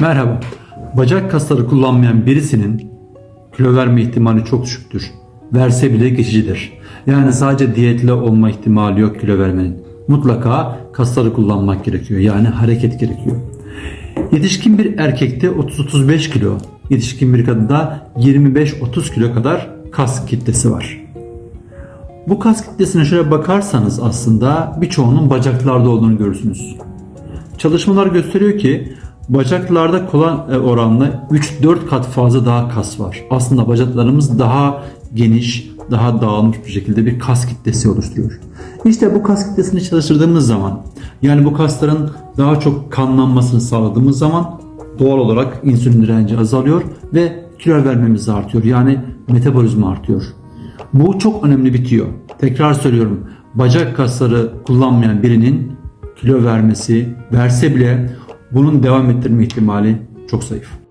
Merhaba. Bacak kasları kullanmayan birisinin kilo verme ihtimali çok düşüktür. Verse bile geçicidir. Yani sadece diyetle olma ihtimali yok kilo vermenin. Mutlaka kasları kullanmak gerekiyor. Yani hareket gerekiyor. Yetişkin bir erkekte 30-35 kilo, yetişkin bir kadında 25-30 kilo kadar kas kitlesi var. Bu kas kitlesine şöyle bakarsanız aslında birçoğunun bacaklarda olduğunu görürsünüz. Çalışmalar gösteriyor ki bacaklarda kolon e, oranla 3-4 kat fazla daha kas var. Aslında bacaklarımız daha geniş, daha dağılmış bir şekilde bir kas kitlesi oluşturuyor. İşte bu kas kitlesini çalıştırdığımız zaman yani bu kasların daha çok kanlanmasını sağladığımız zaman doğal olarak insülin direnci azalıyor ve kilo vermemiz artıyor. Yani metabolizma artıyor. Bu çok önemli bitiyor. Tekrar söylüyorum. Bacak kasları kullanmayan birinin kilo vermesi, verse bile bunun devam ettirme ihtimali çok zayıf.